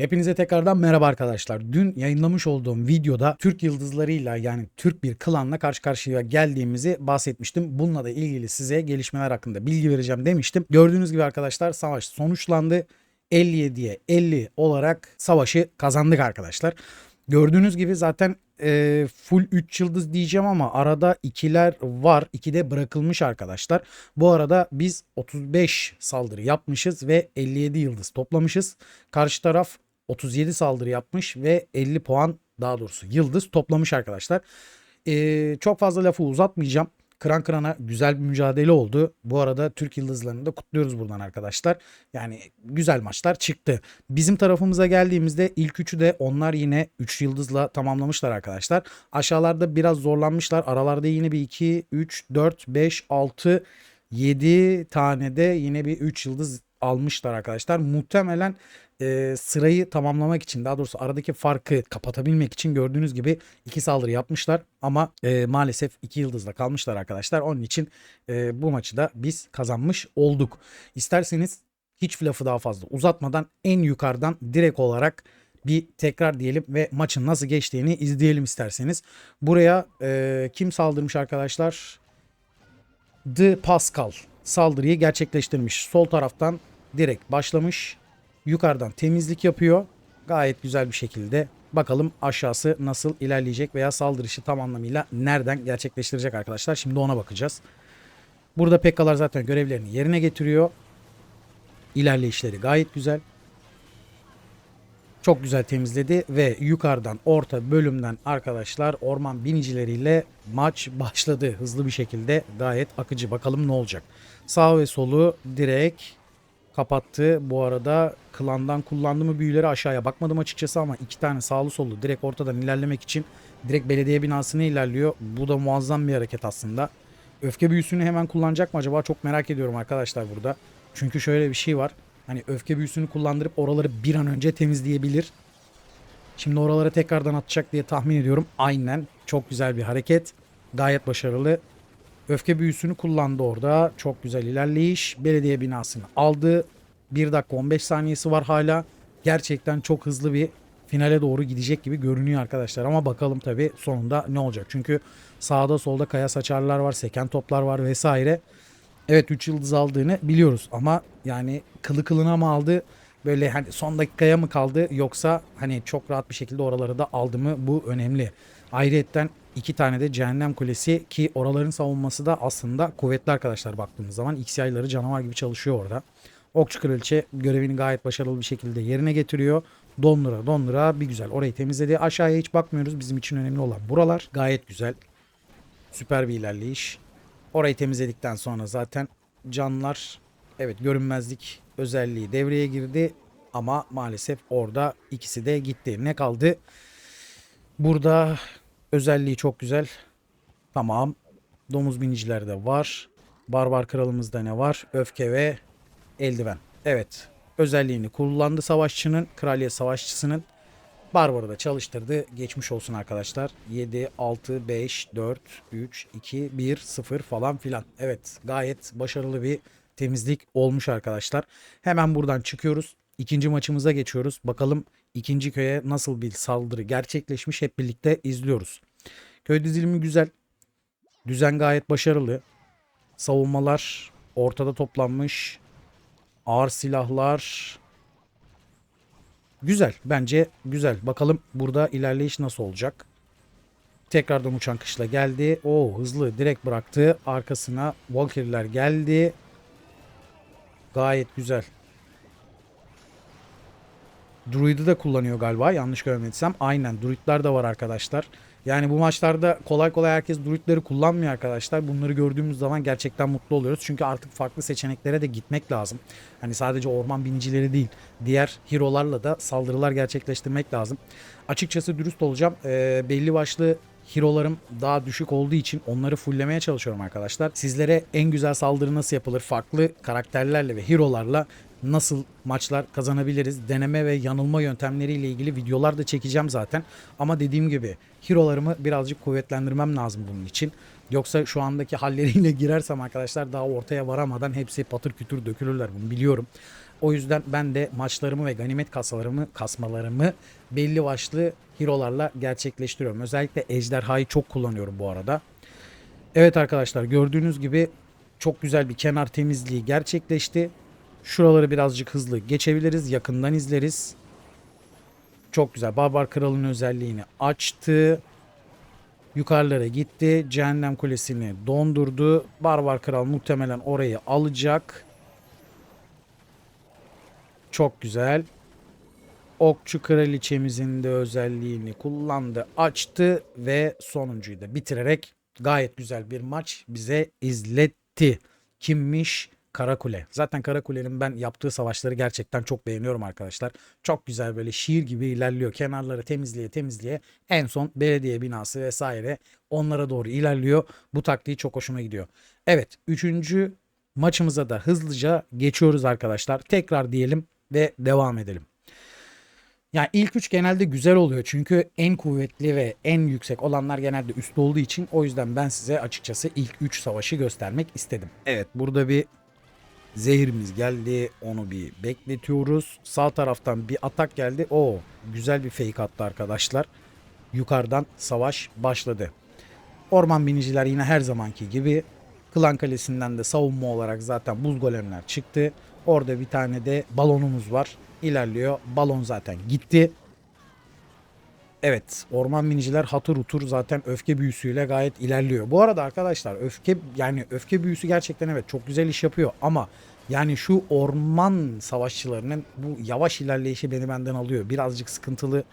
Hepinize tekrardan merhaba arkadaşlar. Dün yayınlamış olduğum videoda Türk yıldızlarıyla yani Türk bir klanla karşı karşıya geldiğimizi bahsetmiştim. Bununla da ilgili size gelişmeler hakkında bilgi vereceğim demiştim. Gördüğünüz gibi arkadaşlar savaş sonuçlandı. 57'ye 50 olarak savaşı kazandık arkadaşlar. Gördüğünüz gibi zaten e, full 3 yıldız diyeceğim ama arada ikiler var. 2 de bırakılmış arkadaşlar. Bu arada biz 35 saldırı yapmışız ve 57 yıldız toplamışız. Karşı taraf 37 saldırı yapmış ve 50 puan daha doğrusu yıldız toplamış arkadaşlar. E, çok fazla lafı uzatmayacağım. Kıran kırana güzel bir mücadele oldu. Bu arada Türk Yıldızlarını da kutluyoruz buradan arkadaşlar. Yani güzel maçlar çıktı. Bizim tarafımıza geldiğimizde ilk üçü de onlar yine 3 yıldızla tamamlamışlar arkadaşlar. Aşağılarda biraz zorlanmışlar. Aralarda yine bir 2, 3, 4, 5, 6, 7 tane de yine bir 3 yıldız almışlar arkadaşlar. Muhtemelen e, sırayı tamamlamak için daha doğrusu aradaki farkı kapatabilmek için gördüğünüz gibi iki saldırı yapmışlar ama e, maalesef iki yıldızla kalmışlar arkadaşlar. Onun için e, bu maçı da biz kazanmış olduk. İsterseniz hiç lafı daha fazla uzatmadan en yukarıdan direkt olarak bir tekrar diyelim ve maçın nasıl geçtiğini izleyelim isterseniz. Buraya e, kim saldırmış arkadaşlar? The Pascal saldırıyı gerçekleştirmiş. Sol taraftan direkt başlamış. Yukarıdan temizlik yapıyor. Gayet güzel bir şekilde. Bakalım aşağısı nasıl ilerleyecek veya saldırışı tam anlamıyla nereden gerçekleştirecek arkadaşlar. Şimdi ona bakacağız. Burada Pekkalar zaten görevlerini yerine getiriyor. İlerleyişleri gayet güzel. Çok güzel temizledi ve yukarıdan orta bölümden arkadaşlar orman binicileriyle maç başladı. Hızlı bir şekilde gayet akıcı. Bakalım ne olacak. Sağ ve solu direkt kapattı. Bu arada klandan kullandı mı büyüleri aşağıya bakmadım açıkçası ama iki tane sağlı sollu direkt ortadan ilerlemek için direkt belediye binasına ilerliyor. Bu da muazzam bir hareket aslında. Öfke büyüsünü hemen kullanacak mı acaba çok merak ediyorum arkadaşlar burada. Çünkü şöyle bir şey var. Hani öfke büyüsünü kullandırıp oraları bir an önce temizleyebilir. Şimdi oralara tekrardan atacak diye tahmin ediyorum. Aynen. Çok güzel bir hareket. Gayet başarılı. Öfke büyüsünü kullandı orada. Çok güzel ilerleyiş. Belediye binasını aldı. 1 dakika 15 saniyesi var hala. Gerçekten çok hızlı bir finale doğru gidecek gibi görünüyor arkadaşlar. Ama bakalım tabii sonunda ne olacak. Çünkü sağda solda kaya saçarlar var, seken toplar var vesaire. Evet 3 yıldız aldığını biliyoruz ama yani kılı kılına mı aldı böyle hani son dakikaya mı kaldı yoksa hani çok rahat bir şekilde oraları da aldı mı bu önemli. Ayrıyetten iki tane de cehennem kulesi ki oraların savunması da aslında kuvvetli arkadaşlar baktığımız zaman XY'ları canavar gibi çalışıyor orada. Okçu kraliçe görevini gayet başarılı bir şekilde yerine getiriyor. Dondura dondura bir güzel orayı temizledi. Aşağıya hiç bakmıyoruz. Bizim için önemli olan buralar. Gayet güzel. Süper bir ilerleyiş. Orayı temizledikten sonra zaten canlar evet görünmezlik özelliği devreye girdi ama maalesef orada ikisi de gitti. Ne kaldı? Burada özelliği çok güzel. Tamam. Domuz biniciler de var. Barbar kralımızda ne var? Öfke ve eldiven. Evet. Özelliğini kullandı savaşçının. Kraliyet savaşçısının. Barbar'ı da çalıştırdı. Geçmiş olsun arkadaşlar. 7, 6, 5, 4, 3, 2, 1, 0 falan filan. Evet gayet başarılı bir temizlik olmuş arkadaşlar. Hemen buradan çıkıyoruz. İkinci maçımıza geçiyoruz. Bakalım ikinci köye nasıl bir saldırı gerçekleşmiş hep birlikte izliyoruz. Köy dizilimi güzel. Düzen gayet başarılı. Savunmalar ortada toplanmış. Ağır silahlar, Güzel. Bence güzel. Bakalım burada ilerleyiş nasıl olacak. Tekrardan uçan kışla geldi. O hızlı direkt bıraktı. Arkasına Valkyrie'ler geldi. Gayet güzel. Druid'i de kullanıyor galiba yanlış görmediysem. Aynen Druid'ler de var arkadaşlar. Yani bu maçlarda kolay kolay herkes Druid'leri kullanmıyor arkadaşlar. Bunları gördüğümüz zaman gerçekten mutlu oluyoruz. Çünkü artık farklı seçeneklere de gitmek lazım. Hani sadece orman binicileri değil. Diğer hero'larla da saldırılar gerçekleştirmek lazım. Açıkçası dürüst olacağım. Ee, belli başlı hero'larım daha düşük olduğu için onları fulllemeye çalışıyorum arkadaşlar. Sizlere en güzel saldırı nasıl yapılır farklı karakterlerle ve hero'larla nasıl maçlar kazanabiliriz deneme ve yanılma yöntemleriyle ilgili videolar da çekeceğim zaten. Ama dediğim gibi hero'larımı birazcık kuvvetlendirmem lazım bunun için. Yoksa şu andaki halleriyle girersem arkadaşlar daha ortaya varamadan hepsi patır kütür dökülürler bunu biliyorum. O yüzden ben de maçlarımı ve ganimet kasalarımı, kasmalarımı belli başlı hero'larla gerçekleştiriyorum. Özellikle ejderhayı çok kullanıyorum bu arada. Evet arkadaşlar gördüğünüz gibi çok güzel bir kenar temizliği gerçekleşti. Şuraları birazcık hızlı geçebiliriz. Yakından izleriz. Çok güzel. Barbar Kral'ın özelliğini açtı. Yukarılara gitti. Cehennem Kulesi'ni dondurdu. Barbar Kral muhtemelen orayı alacak. Çok güzel. Okçu Kraliçemizin de özelliğini kullandı, açtı ve sonuncuyu da bitirerek gayet güzel bir maç bize izletti. Kimmiş? Karakule. Zaten Karakule'nin ben yaptığı savaşları gerçekten çok beğeniyorum arkadaşlar. Çok güzel böyle şiir gibi ilerliyor. Kenarları temizliğe temizliğe en son belediye binası vesaire onlara doğru ilerliyor. Bu taktiği çok hoşuma gidiyor. Evet üçüncü maçımıza da hızlıca geçiyoruz arkadaşlar. Tekrar diyelim ve devam edelim. Yani ilk üç genelde güzel oluyor çünkü en kuvvetli ve en yüksek olanlar genelde üstte olduğu için o yüzden ben size açıkçası ilk üç savaşı göstermek istedim. Evet burada bir zehirimiz geldi onu bir bekletiyoruz. Sağ taraftan bir atak geldi. O güzel bir fake attı arkadaşlar. Yukarıdan savaş başladı. Orman biniciler yine her zamanki gibi Klan Kalesi'nden de savunma olarak zaten buz golemler çıktı. Orada bir tane de balonumuz var. İlerliyor. Balon zaten gitti. Evet, orman biniciler hatır utur zaten öfke büyüsüyle gayet ilerliyor. Bu arada arkadaşlar öfke yani öfke büyüsü gerçekten evet çok güzel iş yapıyor ama yani şu orman savaşçılarının bu yavaş ilerleyişi beni benden alıyor. Birazcık sıkıntılı.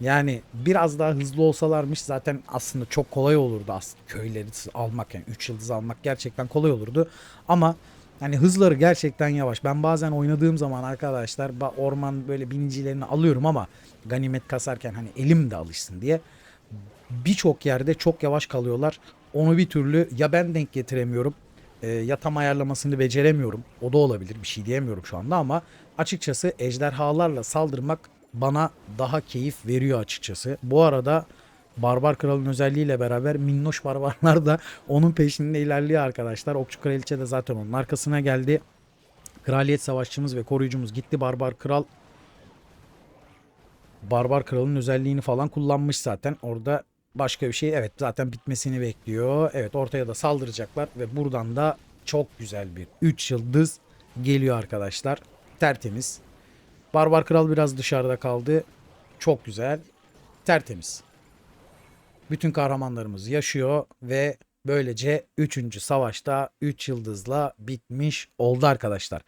Yani biraz daha hızlı olsalarmış zaten aslında çok kolay olurdu aslında köyleri almak yani 3 yıldız almak gerçekten kolay olurdu. Ama yani hızları gerçekten yavaş. Ben bazen oynadığım zaman arkadaşlar orman böyle binicilerini alıyorum ama ganimet kasarken hani elim de alışsın diye birçok yerde çok yavaş kalıyorlar. Onu bir türlü ya ben denk getiremiyorum e, ya tam ayarlamasını beceremiyorum. O da olabilir bir şey diyemiyorum şu anda ama açıkçası ejderhalarla saldırmak bana daha keyif veriyor açıkçası. Bu arada Barbar Kral'ın özelliğiyle beraber minnoş barbarlar da onun peşinde ilerliyor arkadaşlar. Okçu Kraliçe de zaten onun arkasına geldi. Kraliyet savaşçımız ve koruyucumuz gitti. Barbar Kral Barbar Kral'ın özelliğini falan kullanmış zaten. Orada başka bir şey evet zaten bitmesini bekliyor. Evet ortaya da saldıracaklar ve buradan da çok güzel bir 3 yıldız geliyor arkadaşlar. Tertemiz. Barbar Kral biraz dışarıda kaldı. Çok güzel. Tertemiz. Bütün kahramanlarımız yaşıyor ve böylece 3. savaşta 3 yıldızla bitmiş oldu arkadaşlar.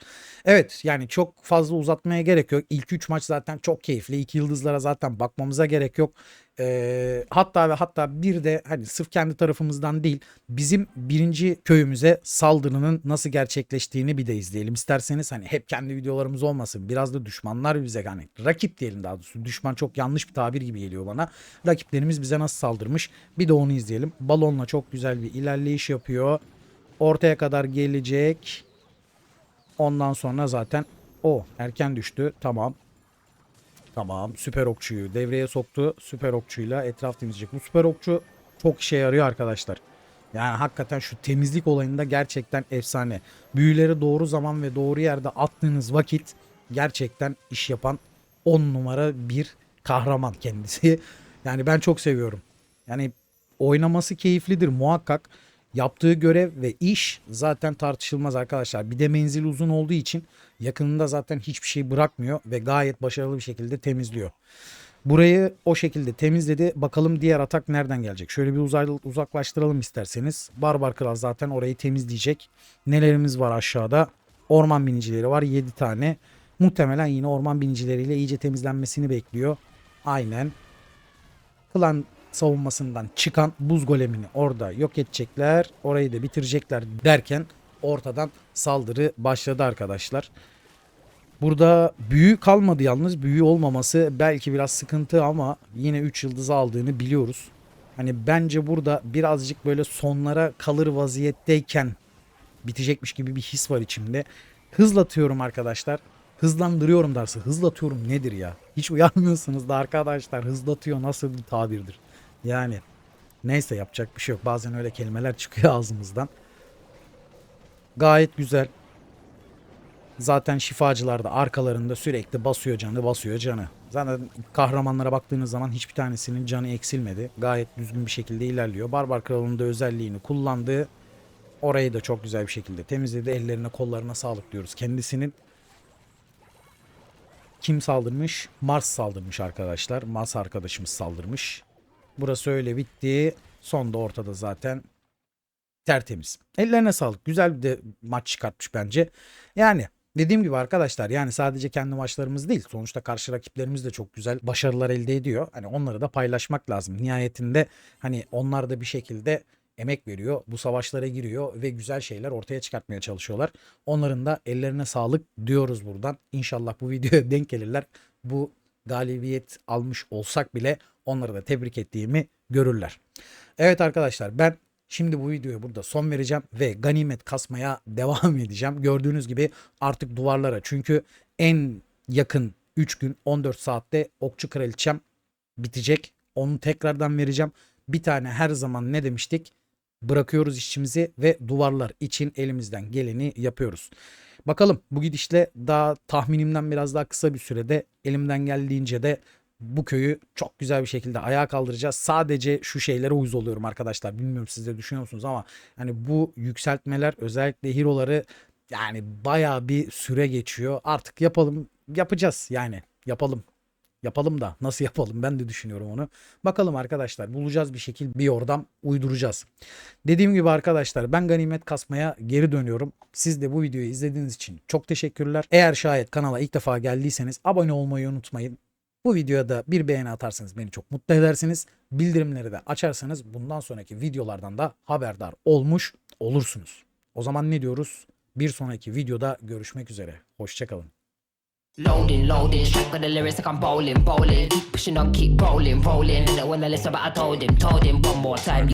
Evet yani çok fazla uzatmaya gerek yok. İlk 3 maç zaten çok keyifli. 2 yıldızlara zaten bakmamıza gerek yok. Ee, hatta ve hatta bir de hani sırf kendi tarafımızdan değil bizim birinci köyümüze saldırının nasıl gerçekleştiğini bir de izleyelim. İsterseniz hani hep kendi videolarımız olmasın. Biraz da düşmanlar bize hani rakip diyelim daha doğrusu. Düşman çok yanlış bir tabir gibi geliyor bana. Rakiplerimiz bize nasıl saldırmış bir de onu izleyelim. Balonla çok güzel bir ilerleyiş yapıyor. Ortaya kadar gelecek. Ondan sonra zaten o erken düştü. Tamam. Tamam süper okçuyu devreye soktu. Süper okçuyla etraf temizleyecek. Bu süper okçu çok işe yarıyor arkadaşlar. Yani hakikaten şu temizlik olayında gerçekten efsane. Büyüleri doğru zaman ve doğru yerde attığınız vakit gerçekten iş yapan 10 numara bir kahraman kendisi. Yani ben çok seviyorum. Yani oynaması keyiflidir muhakkak. Yaptığı görev ve iş zaten tartışılmaz arkadaşlar. Bir de menzil uzun olduğu için yakınında zaten hiçbir şey bırakmıyor ve gayet başarılı bir şekilde temizliyor. Burayı o şekilde temizledi. Bakalım diğer atak nereden gelecek? Şöyle bir uzay, uzaklaştıralım isterseniz. Barbar Kral zaten orayı temizleyecek. Nelerimiz var aşağıda? Orman binicileri var 7 tane. Muhtemelen yine orman binicileriyle iyice temizlenmesini bekliyor. Aynen. Klan savunmasından çıkan buz golemini orada yok edecekler. Orayı da bitirecekler derken ortadan saldırı başladı arkadaşlar. Burada büyü kalmadı yalnız. Büyü olmaması belki biraz sıkıntı ama yine 3 yıldız aldığını biliyoruz. Hani bence burada birazcık böyle sonlara kalır vaziyetteyken bitecekmiş gibi bir his var içimde. Hızlatıyorum arkadaşlar. Hızlandırıyorum dersi. Hızlatıyorum nedir ya? Hiç uyanmıyorsunuz da arkadaşlar. Hızlatıyor nasıl bir tabirdir? Yani neyse yapacak bir şey yok. Bazen öyle kelimeler çıkıyor ağzımızdan. Gayet güzel. Zaten şifacılar da arkalarında sürekli basıyor canı basıyor canı. Zaten kahramanlara baktığınız zaman hiçbir tanesinin canı eksilmedi. Gayet düzgün bir şekilde ilerliyor. Barbar Kralı'nın da özelliğini kullandığı orayı da çok güzel bir şekilde temizledi. Ellerine kollarına sağlık diyoruz kendisinin. Kim saldırmış? Mars saldırmış arkadaşlar. Mars arkadaşımız saldırmış. Burası öyle bitti. Son da ortada zaten tertemiz. Ellerine sağlık. Güzel bir de maç çıkartmış bence. Yani dediğim gibi arkadaşlar yani sadece kendi maçlarımız değil. Sonuçta karşı rakiplerimiz de çok güzel başarılar elde ediyor. Hani onları da paylaşmak lazım. Nihayetinde hani onlar da bir şekilde emek veriyor. Bu savaşlara giriyor ve güzel şeyler ortaya çıkartmaya çalışıyorlar. Onların da ellerine sağlık diyoruz buradan. İnşallah bu videoya denk gelirler. Bu galibiyet almış olsak bile onları da tebrik ettiğimi görürler. Evet arkadaşlar ben şimdi bu videoya burada son vereceğim ve ganimet kasmaya devam edeceğim. Gördüğünüz gibi artık duvarlara çünkü en yakın 3 gün 14 saatte okçu kraliçem bitecek. Onu tekrardan vereceğim. Bir tane her zaman ne demiştik? Bırakıyoruz işçimizi ve duvarlar için elimizden geleni yapıyoruz. Bakalım bu gidişle daha tahminimden biraz daha kısa bir sürede elimden geldiğince de bu köyü çok güzel bir şekilde ayağa kaldıracağız. Sadece şu şeylere uyuz oluyorum arkadaşlar. Bilmiyorum siz de düşünüyor musunuz ama hani bu yükseltmeler özellikle hero'ları yani bayağı bir süre geçiyor. Artık yapalım yapacağız yani yapalım. Yapalım da nasıl yapalım ben de düşünüyorum onu. Bakalım arkadaşlar bulacağız bir şekil bir yordam uyduracağız. Dediğim gibi arkadaşlar ben ganimet kasmaya geri dönüyorum. Siz de bu videoyu izlediğiniz için çok teşekkürler. Eğer şayet kanala ilk defa geldiyseniz abone olmayı unutmayın. Bu videoya da bir beğeni atarsanız beni çok mutlu edersiniz. Bildirimleri de açarsanız bundan sonraki videolardan da haberdar olmuş olursunuz. O zaman ne diyoruz? Bir sonraki videoda görüşmek üzere. Hoşçakalın. Loading, loading, straight with the lyrics like I'm bowling, bowling. Keep pushing on, keep rolling, rolling. And when I listen, but I told him, told him one more time.